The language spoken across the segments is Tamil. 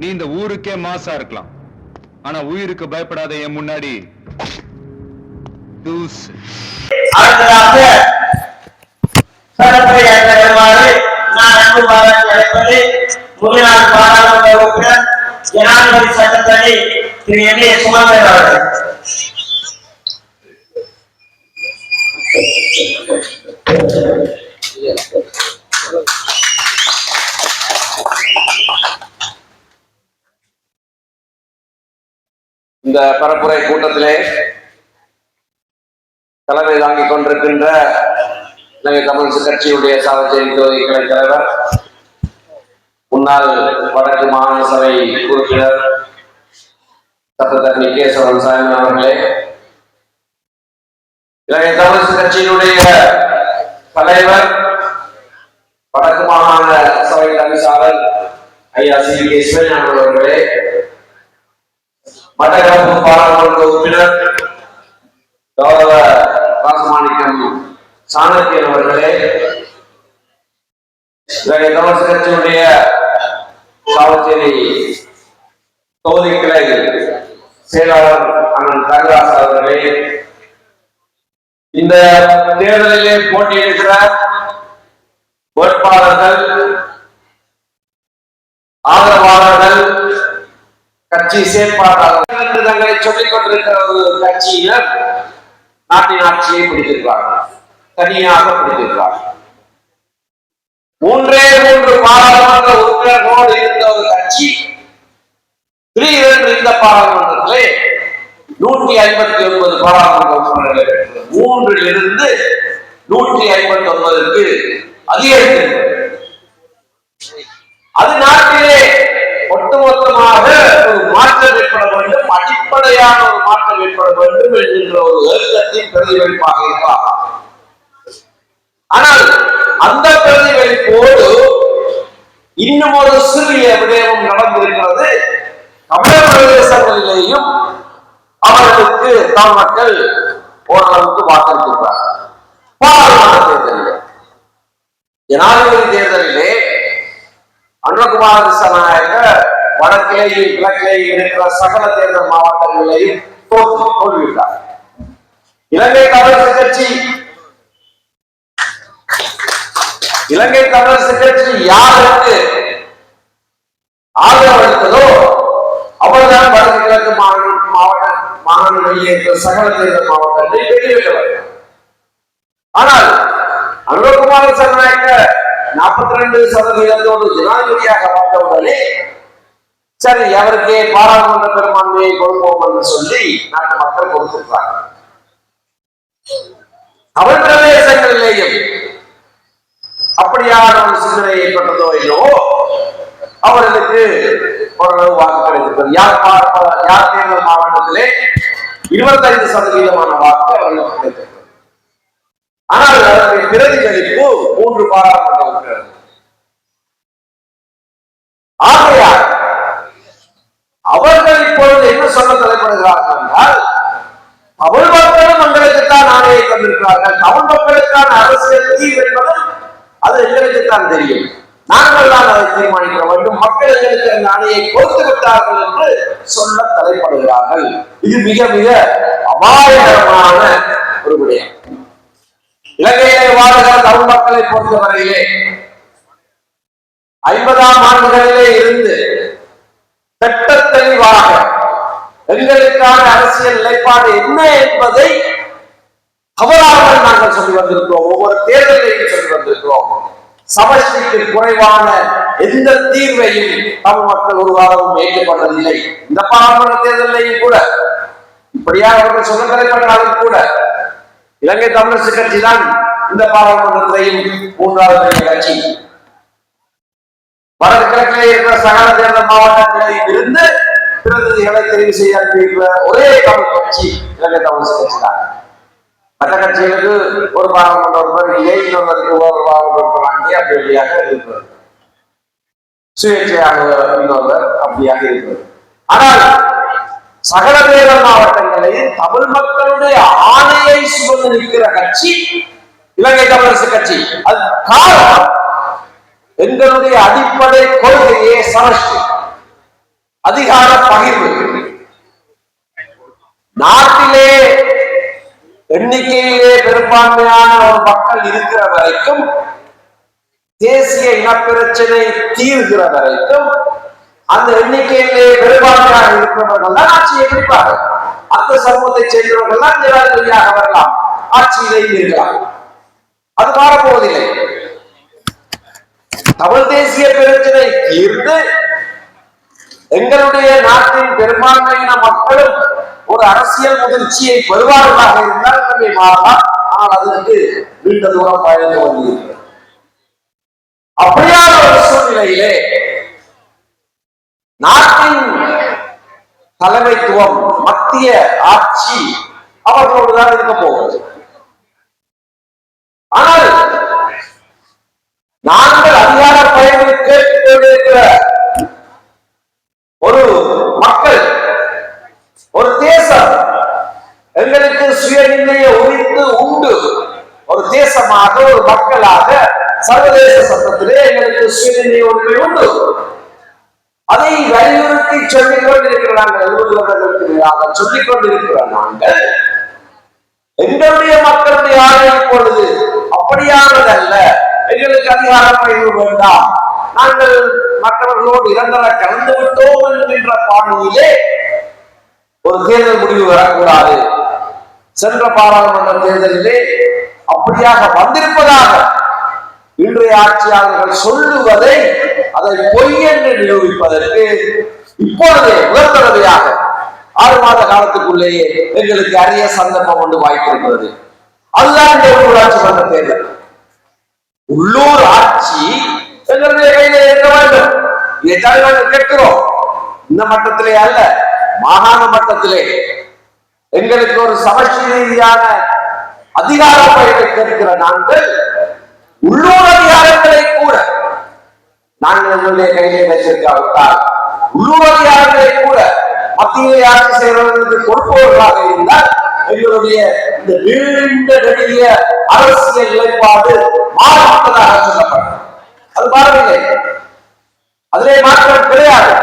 நீ இந்த ஊருக்கே மாசா இருக்கலாம். ஆனா உயிருக்கு பயப்படாத என் முன்னாடி தூசு. அடுத்ததாக ஜனாதிபதி சட்டத்தடை திரு எம் ஏ அவர்கள். இந்த பரப்புரை கூட்டத்திலே தலைமை தாங்கிக் கொண்டிருக்கின்ற இலங்கை கம்யூனிஸ்ட் கட்சியுடைய சாவச்சேரி தொகுதி கிளை தலைவர் முன்னாள் வடக்கு மாகாண சபை உறுப்பினர் சட்டத்தரணி கேசவன் சாமி அவர்களே இலங்கை கம்யூனிஸ்ட் கட்சியினுடைய தலைவர் வடக்கு மாகாண சபை தவிசாளர் ஐயா சி கே சிவஞானம் அவர்களே மட்டக்களப்பு பாராளுமன்ற உறுப்பினர் கௌரவ ராசமாணிக்கம் சாணக்கியன் அவர்களே இலங்கை தமிழ் கட்சியுடைய சாவச்சேரி தொகுதி கிளை செயலாளர் அண்ணன் தங்கராஜ் அவர்களே இந்த தேர்தலிலே போட்டியிடுகிற வேட்பாளர்கள் ஆதரவாளர்கள் கட்சி செயற்பாட்டாளர்கள் என்று தங்களை சொல்லிக் கொண்டிருக்கிற ஒரு கட்சியினர் நாட்டின் ஆட்சியை பிடித்திருக்கிறார்கள். தனியாக பிடித்திருக்கிறார்கள். மூன்றே மூன்று பாராளுமன்ற உறுப்பினர்களோடு இருந்த ஒரு கட்சி திடீரென்று இந்த பாராளுமன்றத்திலே நூற்றி ஐம்பத்தி ஒன்பது பாராளுமன்ற உறுப்பினர்கள் பெற்றது மூன்றிலிருந்து நூற்றி ஐம்பத்தி ஒன்பதற்கு அதிகரித்திருக்கிறது. அது நாட்டிலே ஒட்டுமொத்தமாக ஒரு மாற்றம் ஏற்பட வேண்டும் அடிப்படையான ஒரு மாற்றம் ஏற்பட வேண்டும் என்கின்ற ஒரு ஏக்கத்தின் பிரதிபலிப்பாக இருப்பார். ஆனால் அந்த பிரதிபலிப்போடு இன்னும் ஒரு சிறிய விடயமும் நடந்திருக்கிறது. தமிழக பிரதேசங்களிலேயும் அவர்களுக்கு தமிழ் மக்கள் ஓரளவுக்கு வாக்களித்திருக்கிறார் பாராளுமன்ற தேர்தலிலே. ஜனாதிபதி தேர்தலிலே அண்ணகுமார திசாநாயக்க வடக்கிலேயும் கிழக்கிலேயும் இருக்கிற சகல தேர்தல் மாவட்டங்களிலேயும் தோற்று தோல்வியுள்ளார் இலங்கை தமிழரசு கட்சி. இலங்கை தமிழரசு கட்சி யாருக்கு ஆதரவு அளித்ததோ அவர்தான் வடக்கு கிழக்கு மாவட்ட மாவட்ட மாகாணங்களில் இருக்கிற சகல தேர்தல் மாவட்டத்தை வெளியிட்டவர் ஆனால் அனுரகுமார சரணாயக்க நாற்பத்தி ரெண்டு சதவீதத்தோடு ஜனாதிபதியாக வந்தவுடனே சரி அவருக்கே பாராளுமன்ற பெரும்பான்மையை கொடுப்போம் என்று சொல்லி நாட்டு மக்கள் கொடுத்திருக்கிறார்கள் அவள் பிரதேசங்களிலேயும் அப்படியான ஒரு சிந்தனை ஏற்பட்டதோ இல்லவோ அவர்களுக்கு ஓரளவு வாக்கு கிடைத்திருக்கிறது. யார் யார் தேர்தல் மாவட்டத்திலே இருபத்தைந்து சதவீதமான வாக்கு அவர்களுக்கு கிடைத்திருக்கிறது. ஆனால் அதனுடைய பிரதிகளிப்பு மூன்று பாராளுமன்ற இருக்கிறது ஆகையால் அவர்கள் இப்பொழுது என்ன சொல்ல தலைப்படுகிறார்கள் என்றால் தமிழ் மக்களும் எங்களுக்குத்தான் ஆணையை தந்திருக்கிறார்கள் தமிழ் மக்களுக்கான அரசியல் தீர்வு என்பது அது எங்களுக்குத்தான் தெரியும். நாங்கள் தான் அதை தீர்மானிக்க வேண்டும். மக்கள் எங்களுக்கு அந்த அணையை கொடுத்து விட்டார்கள் என்று சொல்ல தலைப்படுகிறார்கள். இது மிக மிக அபாயகரமான ஒரு விடயம். இலங்கையிலே வாழ்கிற தமிழ் மக்களை பொறுத்தவரையிலே ஐம்பதாம் ஆண்டுகளிலே இருந்து திட்ட தெளிவாக எங்களுக்கான அரசியல் நிலைப்பாடு என்ன என்பதை தவறாமல் சொல்லி வந்திருக்கிறோம். ஒவ்வொரு தேர்தலையும் சொல்லி வந்திருக்கிறோம். சமஷ்டிக்கு குறைவான எந்த தீர்வையும் தமிழ் மக்கள் ஒரு வாரமும் ஏற்றுக்கொண்டதில்லை இந்த பாராளுமன்ற தேர்தலையும் கூட. இப்படியாக அவர்கள் சுதந்திரம் தலைப்பட்டாலும் கூட. இலங்கை தமிழரசு கட்சி தான் இந்த பாராளுமன்றத்தையும் மூன்றாவது கட்சி. வடக்கு கிழக்கில் இருக்கிற சகல தேர்தல் மாவட்டங்களில் இருந்து பிரதிநிதிகளை தெரிவு செய்ய ஒரே தமிழ் கட்சி இலங்கை தமிழரசு கட்சி தான் மற்ற கட்சிகளுக்கு ஒரு பாராளுமன்ற உறுப்பினர் இல்லை இன்னொருக்கு ஒரு பாராளுமன்ற உறுப்பினர் வாங்கி அப்படி வழியாக இருக்கிறது சுயேட்சையாக இன்னொருவர் அப்படியாக இருக்கிறது ஆனால் சகல தேர்தல் மாவட்டங்களில் தமிழ் மக்களுடைய ஆணையை சுமந்து நிற்கிற கட்சி இலங்கை தமிழரசு கட்சி. அது காரணம் எங்களுடைய அடிப்படை கொள்கையே சமஷ்டி. அதிகார பகிர்வு. நாட்டிலே எண்ணிக்கையிலே பெரும்பான்மையான ஒரு மக்கள் இருக்கிற வரைக்கும் தேசிய இனப்பிரச்சனை தீர்கிற வரைக்கும் அந்த எண்ணிக்கையிலே பெரும்பான்மையாக இருக்கிறவர்கள் தான் ஆட்சியை பிடிப்பார்கள் அந்த சமூகத்தை சேர்ந்தவர்கள் தான் ஜனாதிபதியாக வரலாம். ஆட்சியிலே இருக்கலாம். அது மாறப்போவதில்லை. தமிழ் தேசிய பிரச்சனை தீர்ந்து எங்களுடைய நாட்டின் பெரும்பான்மையின மக்களும் ஒரு அரசியல் முதிர்ச்சியை பெறுவார்களாக இருந்தால் நம்மை மாறலாம். ஆனால் அதற்கு நீண்ட தூரம் பயணிக்க வேண்டியிருக்கிறது. அப்படியான ஒரு சூழ்நிலையிலே நாட்டின் தலைமைத்துவம் மத்திய ஆட்சி அவர்களோடுதான் இருக்க போகிறது. ஆனால் நாங்கள் அதிகார பயணத்தை கேட்டுக்கொண்டிருக்கிற ஒரு மக்கள் ஒரு தேசம் எங்களுக்கு சுயநிர்ணய உரித்து உண்டு ஒரு தேசமாக ஒரு மக்களாக சர்வதேச உண்டு அதை வலியுறுத்தி சொல்லிக் கொண்டிருக்கிற நாங்கள் சொல்லிக் கொண்டிருக்கிற நாங்கள். எங்களுடைய மக்களுடைய ஆணை இப்பொழுது அப்படியானதல்ல. எங்களுக்கு அதிகாரம் பயிர்வு வேண்டாம். நாங்கள் மற்றவர்களோடு இரண்டரை கலந்து விட்டோம் என்கின்ற பாணியிலே ஒரு தேர்தல் முடிவு வரக்கூடாது. சென்ற பாராளுமன்ற தேர்தலிலே அப்படியாக வந்திருப்பதாக இன்றைய ஆட்சியாளர்கள் சொல்லுவதை அதை பொய் என்று நிரூபிப்பதற்கு இப்பொழுதே முதல் தடவையாக ஆறு மாத காலத்துக்குள்ளேயே எங்களுக்கு அரிய சந்தர்ப்பம் ஒன்று வாய்ப்பிருக்கிறது. அதுதான் இந்த உள்ளாட்சி மன்ற தேர்தல். உள்ளூர் ஆட்சி எங்களுடைய கையில இருக்க வேண்டும். இதைத்தான் நாங்கள் கேட்கிறோம். இந்த மட்டத்திலே அல்ல மாகாண மட்டத்திலே. எங்களுக்கு ஒரு சமஷ்டி ரீதியான அதிகார பயிரை கேட்கிற நாங்கள் உள்ளூர் அதிகாரங்களை கூட நாங்கள் எங்களுடைய கையிலே வைத்திருக்காவிட்டால் உள்ளூர் அதிகாரங்களை கூட மத்தியிலே ஆட்சி செய்வதற்கு கொடுப்பவர்களாக இருந்தால் எங்களுடைய இந்த நீண்ட நெடிய அரசியல் நிலைப்பாடு மாறிவிட்டதாக சொல்லப்படும். அது பாருங்கள் அதிலே மாற்றம் கிடையாது.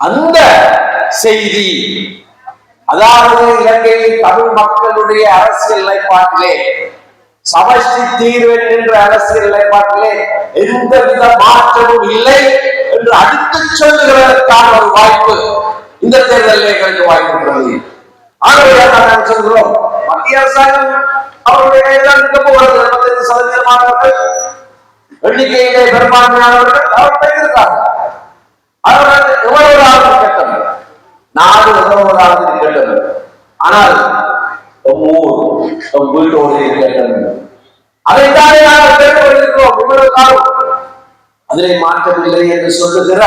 அந்த செய்தி அதாவது இலங்கையில் தமிழ் மக்களுடைய அரசியல் நிலைப்பாட்டிலே சமஷ்டி தீர்வு என்கின்ற அரசியல் நிலைப்பாட்டிலே எந்தவித மாற்றமும் இல்லை என்று அடுத்து சொல்லுகிறதற்கான ஒரு வாய்ப்பு இந்த தேர்தலில் எங்களுக்கு வாய்ப்புள்ளது ஆகவே நாங்கள் சொல்கிறோம். மத்திய அரசாங்கம் அவருடைய கையில் தான் இருக்க போகிறது இருபத்தைந்து சதவீதமானவர்கள் எண்ணிக்கையிலே பெரும்பான்மையானவர்கள் அவர் கையிருக்காங்க அவர்கள் எவ்வளவு ஆள் இருக்கட்டும் நாடு எவ்வளவு ஆள் இருக்கட்டும் ஆனால் உம் ஊர் உம் வீட்டோடு இருக்கட்டும் அதைத்தானே நாங்கள் கேட்டுக் கொண்டிருக்கிறோம் காலம். அதிலே மாற்றமில்லை என்று சொல்லுகிற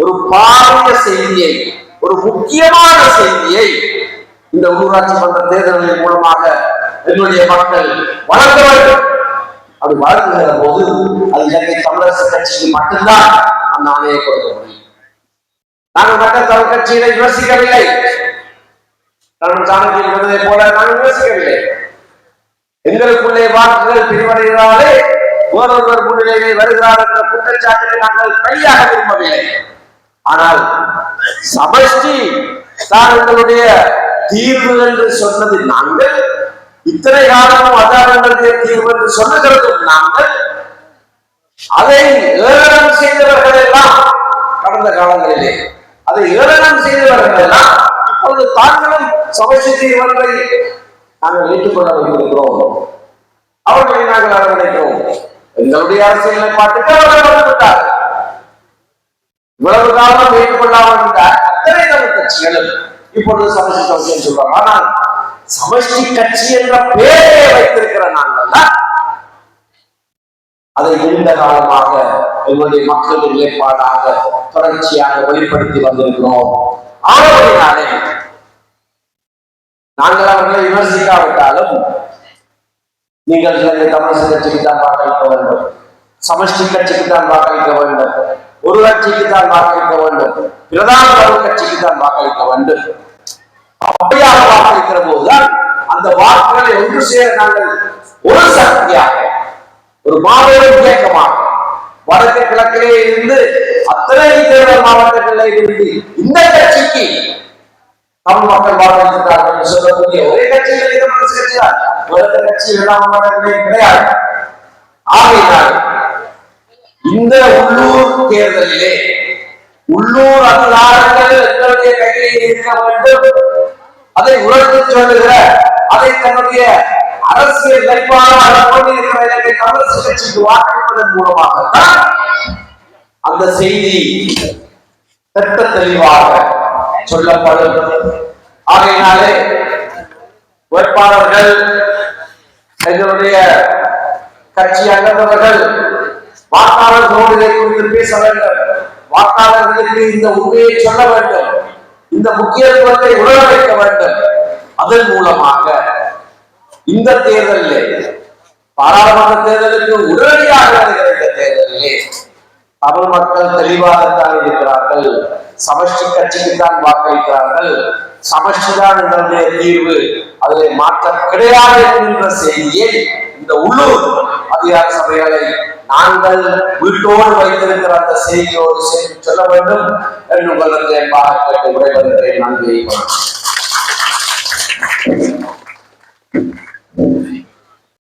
ஒரு பாரிய செய்தியை ஒரு முக்கியமான செய்தியை இந்த ஊராட்சி மன்ற தேர்தல்களின் மூலமாக என்னுடைய மக்கள் வளர்க்க வேண்டும். அது வளர்க்கிற போது அது இலங்கை தமிழரசு கட்சிக்கு மட்டும்தான் அந்த ஆணையை கொடுக்க முடியும். நாங்கள் மக்கள் தமிழ் கட்சியினை விமர்சிக்கவில்லை. நான் சாணக்கியன் சொன்னதை போல நாங்கள் யோசிக்கவில்லை. எங்களுக்குள்ளே வாக்குகள் பிரிவடைகிறாலே ஓரொருவர் முன்னிலையிலே வருகிறார் என்ற குற்றச்சாட்டுக்கு நாங்கள் கையாக விரும்பவில்லை. ஆனால் சமஷ்டி தான் எங்களுடைய தீர்வு என்று சொன்னது நாங்கள் இத்தனை காலமும் அதான் தீர்வு என்று சொல்லுகிறதும் நாங்கள் அதை ஏளனம் செய்தவர்கள் எல்லாம் கடந்த காலங்களிலே அதை ஏளனம் செய்தவர்கள் எல்லாம் இப்பொழுது தாங்களும் சமஷ்டி தீர்வங்களை நாங்கள் ஏற்றுக்கொள்ள வைத்திருக்கிறோம் அவர்களை நாங்கள் அரவணைக்கிறோம். எங்களுடைய அரசியல் நிலைப்பாட்டுக்கு அவர்கள் வந்துவிட்டார் இவ்வளவு காலம் ஏற்றுக்கொள்ளாமல் இருந்த அத்தனை தமிழ் கட்சிகளும் இப்பொழுது சமஷ்டி சமஷ்டின்னு சொல்றாங்க. ஆனால் சமஷ்டி கட்சி என்ற பெயரை வைத்திருக்கிற நாங்கள் தான் அதை நீண்ட காலமாக எங்களுடைய மக்களின் நிலைப்பாடாக தொடர்ச்சியாக வெளிப்படுத்தி வந்திருக்கிறோம். ஆகவே நாங்கள் அவர்களை விமர்சிக்காவிட்டாலும் நீங்கள் தமிழ் கட்சிக்கு தான் வாக்களிக்க வேண்டும். சமஷ்டி கட்சிக்கு தான் வாக்களிக்க வேண்டும். ஒரு கட்சிக்கு தான் வாக்களிக்க வேண்டும். பிரதான கட்சிக்கு தான் வாக்களிக்க வேண்டும். அப்படியாக வாக்களிக்கிற போதுதான் அந்த வாக்குகளை ஒன்று சேர நாங்கள் ஒரு சக்தியாக ஒரு மாபெரும் இயக்கமாக வடக்கு கிழக்கிலே இருந்து அத்தனை தேர்தல் மாவட்டங்களில் இருந்து இந்த கட்சிக்கு தமிழ் மக்கள் வாக்களித்தார்கள் சொல்லக்கூடிய ஒரே கட்சியில் இருக்கிற கட்சி தான். கட்சி இரண்டாம் மாவட்டங்களே கிடையாது. ஆகையினால் இந்த உள்ளூர் தேர்தலிலே உள்ளூர் அதிகாரங்கள் எங்களுடைய கையிலே இருக்க வேண்டும் அதை உணர்த்தி சொல்லுகிற அதை தன்னுடைய அரசியல் நிலைப்பாடாக கொண்டிருக்கிற இலங்கை காங்கிரஸ் கட்சிக்கு வாக்களிப்பதன் மூலமாகத்தான் அந்த செய்தி திட்ட தெளிவாக சொல்லப்படும் ஆகையினாலே வேட்பாளர்கள் எங்களுடைய கட்சி அங்கத்தவர்கள் வாக்காளர்களோடு இதை குறித்து பேச வேண்டும். வாக்காளர்களுக்கு இந்த உண்மையை சொல்ல வேண்டும். இந்த முக்கியத்துவத்தை உணர வைக்க வேண்டும். அதன் மூலமாக இந்த தேர்தலிலே பாராளுமன்ற தேர்தலுக்கு உடனடியாக வருகிற இந்த தேர்தலிலே தமிழ் மக்கள் தெளிவாகத்தான் இருக்கிறார்கள். சமஷ்டி கட்சிக்கு தான் வாக்களிக்கிறார்கள். சமஷ்டிதான் தான் தீர்வு. அதில் மாற்றம் கிடையாது என்கின்ற செய்தியை இந்த உள்ளூர் அதிகார சபைகளை நாங்கள் வீட்டோடு வைத்திருக்கிற அந்த செய்தியோடு சேர்த்து சொல்ல வேண்டும் என்று உங்களுக்கு என்பாக கேட்டு விடைபெறுகிறேன். நன்றி வணக்கம்.